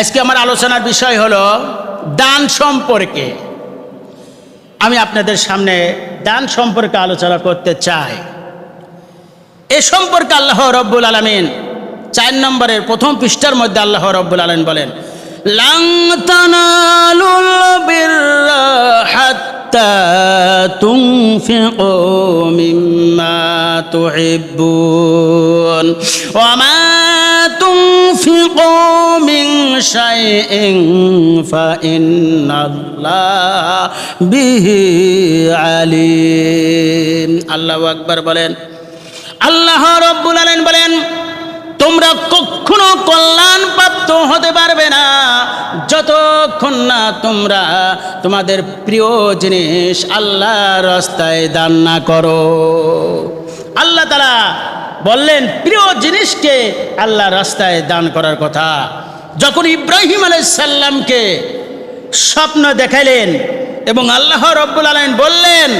আজকে আমার আলোচনার বিষয় হলো দান সম্পর্কে। আমি আপনাদের সামনে দান সম্পর্কে আলোচনা করতে চাই। এ সম্পর্কে আল্লাহ রব্বুল আলমিন চার নম্বরের প্রথম পৃষ্ঠার মধ্যে আল্লাহ রব্বুল আলমিন বলেন, লাং তানালুল তুনফিকু মিম্মা তুহিব্বুন। ওয়া মা তুনফিকু মিন শাইইন ফাইন্নাল্লাহ বিহি আলিম। আল্লাহু আকবার বলেন। আল্লাহ রব্বুল আলামিন বলেন, তোমরা কখনো কল্যাণ প্রাপ্ত হতে পারবে যতক্ষণ না তোমরা তোমাদের প্রিয় জিনিস আল্লাহ রাস্তায় দান না করো। আল্লাহ তারা বললেন, প্রিয় জিনিসকে আল্লাহ রাস্তায় দান করার কথা। যখন ইব্রাহিম আলাইসাল্লামকে স্বপ্ন দেখাইলেন এবং আল্লাহ রব্বুল আলাইন বললেন,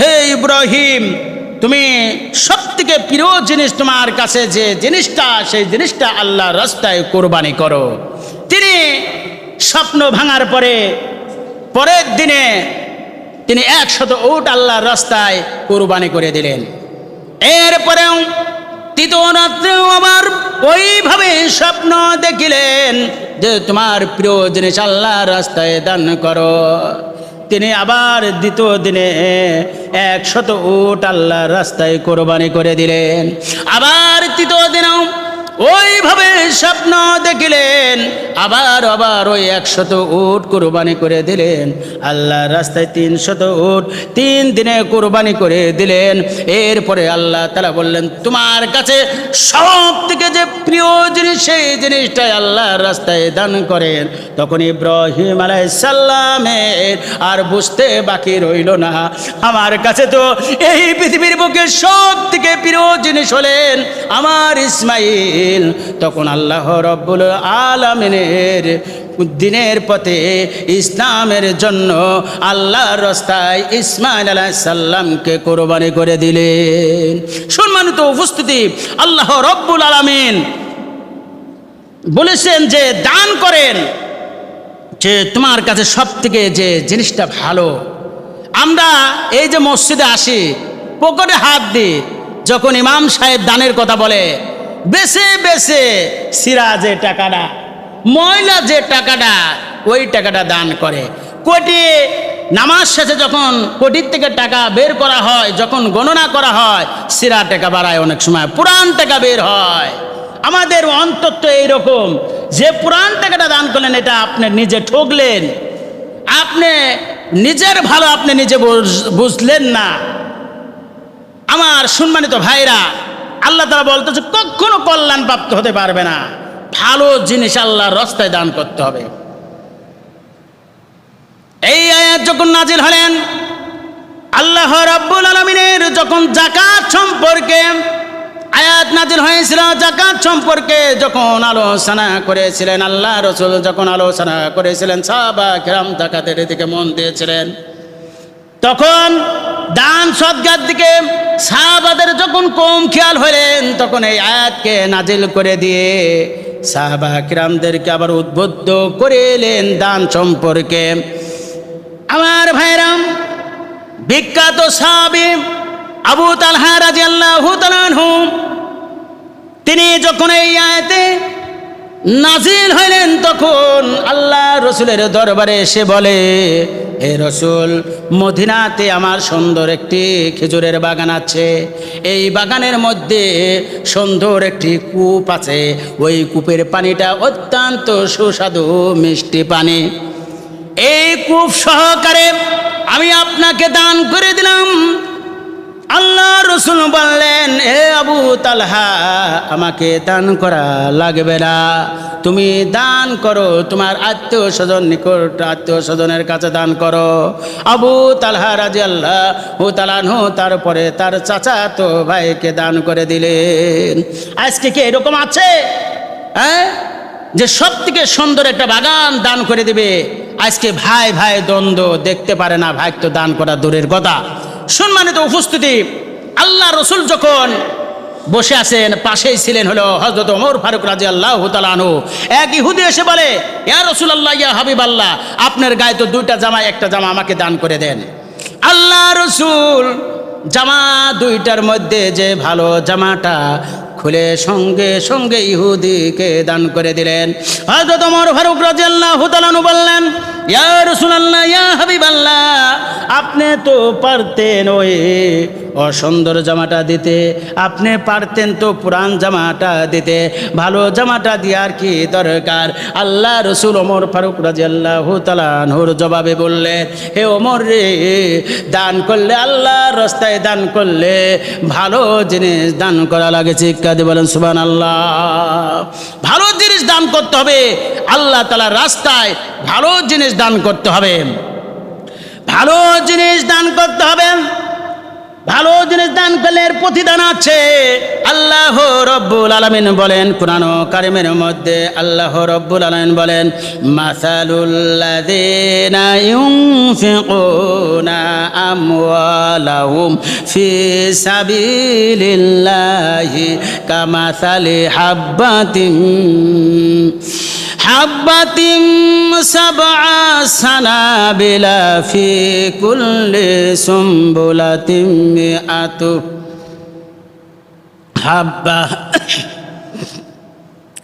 হে ইব্রাহিম, তুমি সব থেকে প্রিয় জিনিস তোমার কাছে যে জিনিসটা, সেই জিনিসটা আল্লাহ রাস্তায় কোরবানি করো। তিনি স্বপ্ন ভাঙার পরে, পরের দিনে তিনি একশত উট আল্লাহর রাস্তায় কোরবানি করে দিলেন। এরপরেও তৃতীয় আবার ওইভাবে স্বপ্ন দেখিলেন যে তোমার প্রিয় জিনিস আল্লাহ রাস্তায় দান করো। তিনি আবার দ্বিতীয় দিনে একশত উট আল্লাহ রাস্তায় কোরবানি করে দিলেন। আবার তৃতীয় দিনেও ওইভাবে স্বপ্ন দেখিলেন, আবার আবার ওই একশত উট কোরবানি করে দিলেন। আল্লাহর রাস্তায় তিনশত উট তিন দিনে কোরবানি করে দিলেন। এরপরে আল্লাহ তালা বললেন, তোমার কাছে সব থেকে যে প্রিয় জিনিস, সেই জিনিসটাই আল্লাহর রাস্তায় দান করেন। তখন ইব্রাহিম আলাইসাল্লামের আর বুঝতে বাকি রইল না। আমার কাছে তো এই পৃথিবীর বুকে সব থেকে প্রিয় জিনিস হলেন আমার ইসমাইল তখন আল্লাহ রব্বুল আলমিনের দিনের পথে ইসলামের জন্য আল্লাহর রাস্তায় ইসমাইল আলাহ সাল্লামকে কোরবানি করে দিলেন। সম্মানিত উপস্থিতি, আল্লাহ রব্বুল আলমিন বলেছেন যে, দান করেন যে তোমার কাছে সব থেকে যে জিনিসটা ভালো। আমরা এই যে মসজিদে আসি, পকেটে হাত দিই, যখন ইমাম সাহেব দানের কথা বলে বেছে বেছে সিরা যে টাকাটা ময়লা যে টাকাটা, ওই টাকাটা দান করে। কোটি নামাজ শেষে যখন কোটির থেকে টাকা বের করা হয়, যখন গণনা করা হয় সিরা টাকা বাড়ায় অনেক সময়। পুরান টাকা বের হয়। আমাদের অন্তত এইরকম। যে পুরান টাকাটা দান করলেন, এটা আপনি নিজে ঠকলেন আপনি নিজের ভালো আপনি নিজে বুঝলেন না। আমার সম্মানিত ভাইরা আল্লাহ তারা বলতেছে, কখনো কল্যাণ প্রাপ্ত হতে পারবে না। ভালো জিনিস আল্লাহর রাস্তায় দান করতে হবে। এই আয়াত যখন নাজিল হলেন, আল্লাহ রাব্বুল আলমিনের যখন জাকাত সম্পর্কে আয়াত নাজিল হয়েছিল জাকাত সম্পর্কে যখন আলোচনা করেছিলেন, আল্লাহ রসুল যখন আলোচনা করেছিলেন সাহাবা কেরাম জাকাতের দিকে মন দিয়েছিলেন, তখন দান সদ্গার দিকে সাহাবাদের যখন কম খেয়াল হলেন তখন এই আয়াতকে নাজিল করে দিয়ে সাহাবা কিরামদেরকে আবার উদ্বুদ্ধ করে এলেন দান সম্পর্কে। আমার ভাইরাম, বিখ্যাত সাহাবি আবু তালহা রাজি আল্লাহ তিনি যখন এই আয়াতে নাজিল হইলেন, তখন আল্লাহ রসুলের দরবারে এসে বলে হে রসুল, মদিনাতে আমার সুন্দর একটি খেজুরের বাগান আছে। এই বাগানের মধ্যে সুন্দর একটি কূপ আছে। ওই কূপের পানিটা অত্যন্ত সুস্বাদু মিষ্টি পানি। এই কূপ সহকারে আমি আপনাকে দান করে দিলাম। আল্লাহ রসুল বললেন, এ আবু তালহা, আমাকে দান করা লাগবে না। তুমি দান করো, তোমার আত্মীয় স্বজন নিকট আত্মীয় স্বজনের কাছে দান করো। আবু তালহা রাজি আল্লাহ হু তালানহু তারপরে তার চাচা তো ভাইকে দান করে দিলেন। আজকে কি এরকম আছে? হ্যাঁ? যে সব থেকে সুন্দর একটা বাগান দান করে দিবে। আজকে ভাই ভাই দ্বন্দ্ব, দেখতে পারে না ভাই তো দান করা দূরের কথা। সম্মানিত উপস্থিতি, আল্লাহ রসুল যখন বসে আছেন, পাশেই ছিলেন হলো হজরত ওমর ফারুক রাজি আল্লাহ তালানু এক ইহুদি এসে বলে, ইয়া রসুল আল্লাহ ইয়া হাবিব আল্লাহ আপনার গায়ে তো দুইটা জামা, একটা জামা আমাকে দান করে দেন। আল্লাহ রসুল জামা দুইটার মধ্যে যে ভালো জামাটা খুলে সঙ্গে সঙ্গে ইহুদিকে দান করে দিলেন। হযরত ওমর ফারুক রাদিয়াল্লাহু তাআলা বললেন ইয়া রাসূলুল্লাহ ইয়া হাবিবাল্লাহ আপনি তো পারতেন ওই অসুন্দর জামাটা দিতে। আপনি পারতেন তো পুরান জামাটা দিতে। ভালো জামাটা দেওয়ার কি দরকার? আল্লাহ রসুল ওমর ফারুক রাজিয়াল্লাহু তালানহুর জবাবে বললেন হে ওমর রে, দান করলে আল্লাহর রাস্তায় দান করলে ভালো জিনিস দান করা লাগে। শিক্ষা দিয়ে বলেন সুবান আল্লাহ ভালো জিনিস দান করতে হবে। আল্লাহ তালা রাস্তায় ভালো জিনিস দান করতে হবে। ভালো জিনিস দান করতে হবে। ভালো জিনিস দান করলে এর প্রতিদান আছে। আল্লাহ রব্বুল আলমিন বলেন, কোরআন কারিমের মধ্যে আল্লাহ রব্বুল আলমিন বলেন, মাসালুল্লাযীনা ইউনফিকুনা আমওয়ালাহুম حبة سبع سنابل في كل سنبلة مئة حبة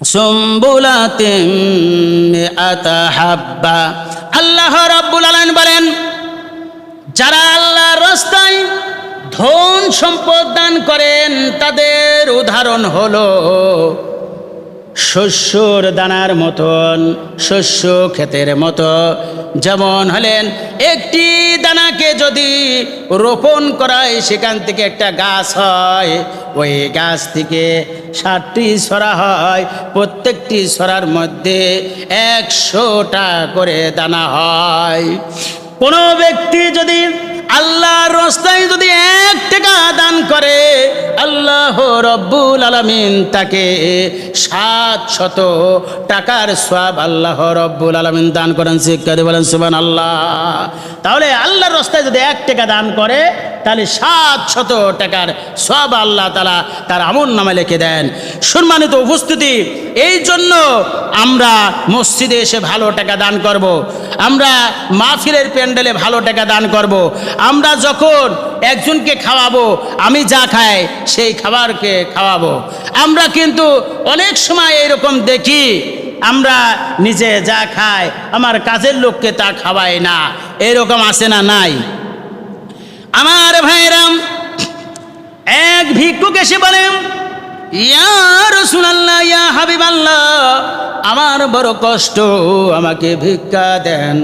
سنبلة مئة حبة আল্লাহ রাব্বুল আলামিন বলেন যারা আল্লাহর রাস্তায় ধন সম্পদ দান করেন তাদের উদাহরণ হলো শস্যর দানার মতন, শস্য ক্ষেতের মতো। যেমন হলেন, একটি দানাকে যদি রোপণ করায়, সেখান থেকে একটা গাছ হয়, ওই গাছ থেকে ষাটটি সরা হয়, প্রত্যেকটি সরার মধ্যে একশোটা করে দানা হয়। কোনো ব্যক্তি যদি আল্লাহর রাস্তায় যদি এক টাকা দান করে আল্লাহ রব্বুল আলমিন তাকে সাত শত টাকার সব আল্লাহ রব্বুল আলমিন দান করেন। শিক্ষা দিয়ে বলেন সুবান আল্লাহ তাহলে আল্লাহর রাস্তায় যদি এক টাকা দান করে তাহলে সাত শত টাকার সব আল্লাহ তালা তার আমন নামে লিখে দেন সম্মানিত উপস্থিতি, এই জন্য আমরা মসজিদে এসে ভালো টাকা দান করব। আমরা মাহফিলের প্যান্ডেলে ভালো টাকা দান করব। আমরা যখন একজনকে খাওয়াবো, আমি যা খাই সেই খাবারকে খাওয়াবো আমরা কিন্তু অনেক সময় এরকম দেখি, আমরা নিজে যা খাই, আমার কাজের লোককে তা খাওয়াই না, এরকম আসে না নাই আমার ভাইরাম ভিক্ষুক এসে বলেন ইয়া ইয়া আমার বড় কষ্ট, আমাকে ভিক্ষা দেন।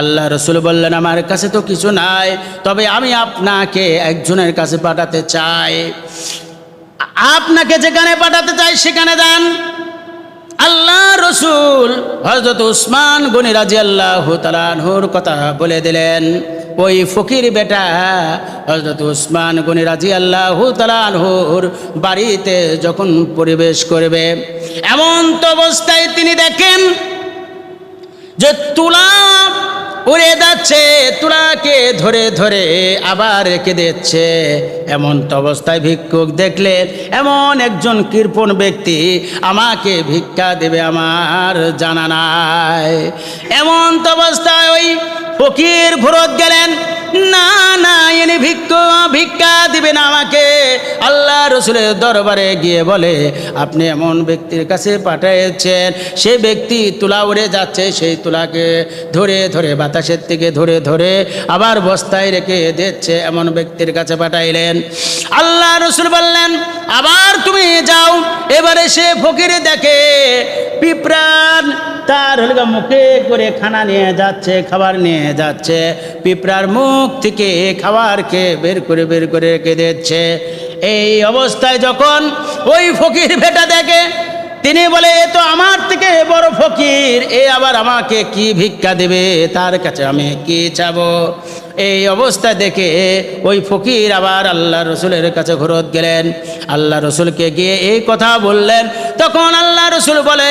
আল্লাহ রসুল বললেন, আমার কাছে তো কিছু নাই, তবে আমি আপনাকে একজনের কাছে পাঠাতে চাই। আপনাকে যেখানে পাঠাতে চাই, সেখানে দেন আল্লাহ রসুল হজরত উসমান গনি রাজি আল্লাহ তালানহুর কথা বলে দিলেন। ওই ফকির বেটা হজরত উসমান গনি রাজি আল্লাহ তালানহুর বাড়িতে যখন পরিবেশ করবে, এমন তো অবস্থায় তিনি দেখেন যে তুলা উড়ে যাচ্ছে, তুলাকে ধরে ধরে আবার রেখে দিচ্ছে। এমন তো অবস্থায় ভিক্ষুক দেখলে এমন একজন কৃপণ ব্যক্তি আমাকে ভিক্ষা দেবে আমার জানা নাই। এমন তো অবস্থায় ওই ফকির ভরত গেলেন, না না এনে ভিক্ষ, ভিক্ষা দিবেন আমাকে। আল্লাহ রসুলের দরবারে গিয়ে বলে, আপনি এমন ব্যক্তির কাছে পাঠিয়েছেন, সে ব্যক্তি তুলা উড়ে যাচ্ছে, সেই তুলাকে ধরে ধরে, বাতাসের থেকে ধরে ধরে আবার বস্তায় রেখে দিচ্ছে, এমন ব্যক্তির কাছে পাঠাইলেন। আল্লাহ রসুল বললেন, আবার তুমি যাও। এবারে সে ফকিরে দেখে, পিঁপড়ার তার হলগা মুখে করে খানা নিয়ে যাচ্ছে, খাবার নিয়ে যাচ্ছে। পিঁপড়ার মুখ থেকে খাবারকে বের করে বের করে রেখে দিচ্ছে। এই অবস্থায় যখন ওই ফকির ভেটা দেখে, তিনি বলে, এ তো আমার থেকে বড় ফকির, এ আবার আমাকে কি ভিক্ষা দেবে? তার কাছে আমি কি চাবো? এই অবস্থা দেখে ওই ফকির আবার আল্লাহ রসুলের কাছে ঘুরত গেলেন। আল্লাহ রসুলকে গিয়ে এই কথা বললেন। তখন আল্লাহ রসুল বলেন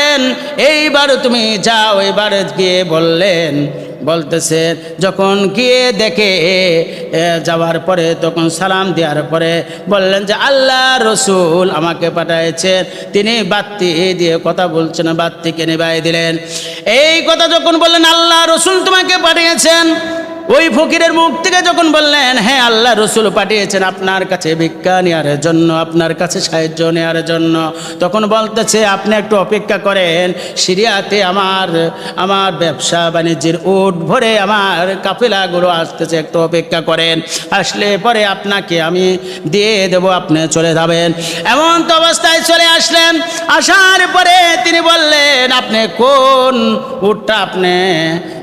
এইবার তুমি যাও, এবার গিয়ে বললেন, বলতেছে, যখন গিয়ে দেখে যাওয়ার পরে, তখন সালাম দেওয়ার পরে বললেন যে, আল্লাহ রসুল আমাকে পাঠাইছেন। তিনি বাত্তি দিয়ে কথা বলছেন বাত্তিকে নিবাই দিলেন। এই কথা যখন বললেন, আল্লাহ রসুল তোমাকে পাঠিয়েছেন ওই ফকিরের মুখ থেকে যখন বললেন হ্যাঁ আল্লাহ, রসুল পাঠিয়েছেন আপনার কাছে ভিক্ষা নেওয়ার জন্য, আপনার কাছে সাহায্য নেওয়ার জন্য। তখন বলতেছে, আপনি একটু অপেক্ষা করেন, সিরিয়াতে আমার আমার ব্যবসা বাণিজ্যের উট ভরে আমার কাফেলাগুলো আসতেছে, একটু অপেক্ষা করেন। আসলে পরে আপনাকে আমি দিয়ে দেব, আপনি চলে যাবেন। এমন তো অবস্থায় চলে আসলেন। আসার পরে তিনি বললেন আপনি কোন উটটা আপনি,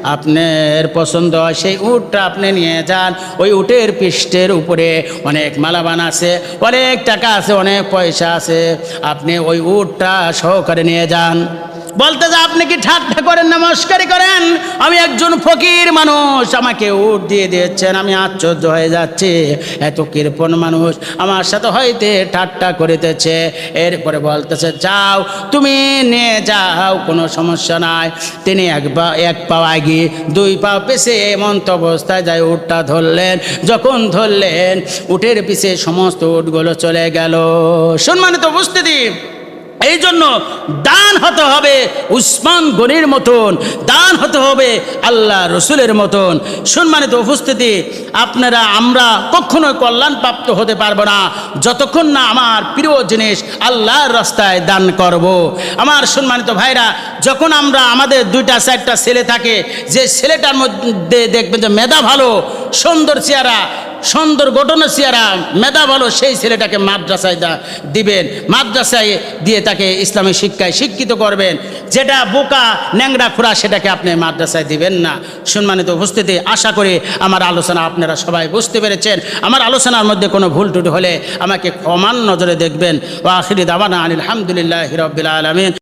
আপনার পছন্দ হয় সেই উটটা আপনি নিয়ে যান। ওই উটের পৃষ্ঠের উপরে অনেক মালাবান আছে, অনেক টাকা আছে, অনেক পয়সা আছে। আপনি ওই উটটা সহকারে নিয়ে যান। বলতে যে, আপনি কি ঠাট্টা করেন না করেন? আমি একজন ফকির মানুষ, আমাকে উট দিয়ে দিয়েছেন, আমি আশ্চর্য হয়ে যাচ্ছি। এত কৃপণ মানুষ আমার সাথে হইতে ঠাট্টা করিতেছে। এরপরে বলতেছে, যাও, তুমি নিয়ে যাও, কোনো সমস্যা নাই। তিনি এক পা এক পা আগিয়ে দুই পা পেছে এমন তো অবস্থায় যায় উটটা ধরলেন। যখন ধরলেন, উটের পিছে সমস্ত উটগুলো চলে গেল। সম্মানিত উপস্থিতি এই জন্য দান হতে হবে উসমান গনির মতন, দান হতে হবে আল্লাহ রসুলের মতন সম্মানিত উপস্থিতি, আপনারা, আমরা কখনো কল্যাণ প্রাপ্ত হতে পারব না যতক্ষণ না আমার প্রিয় জিনিস আল্লাহর রাস্তায় দান করব। আমার সম্মানিত ভাইরা, যখন আমরা আমাদের দুইটা, চারটা ছেলে থাকে, যে ছেলেটার মধ্যে দেখবেন যে মেধা ভালো, সুন্দর চেহারা সুন্দর ঘটনা চেহারা মেধা ভালো, সেই ছেলেটাকে মাদ্রাসায় দা দিবেন। মাদ্রাসায় দিয়ে তাকে ইসলামী শিক্ষায় শিক্ষিত করবেন। যেটা বোকা ন্যাংরা খোরা সেটাকে আপনি মাদ্রাসায় দিবেন না। সম্মানিত উপস্থিতি, আশা করি আমার আলোচনা আপনারা সবাই বুঝতে পেরেছেন। আমার আলোচনার মধ্যে কোনো ভুল টুটি হলে আমাকে ক্ষমান নজরে দেখবেন। ও আখিরি দাবানা আলহামদুলিল্লাহ রবিল আলমিন।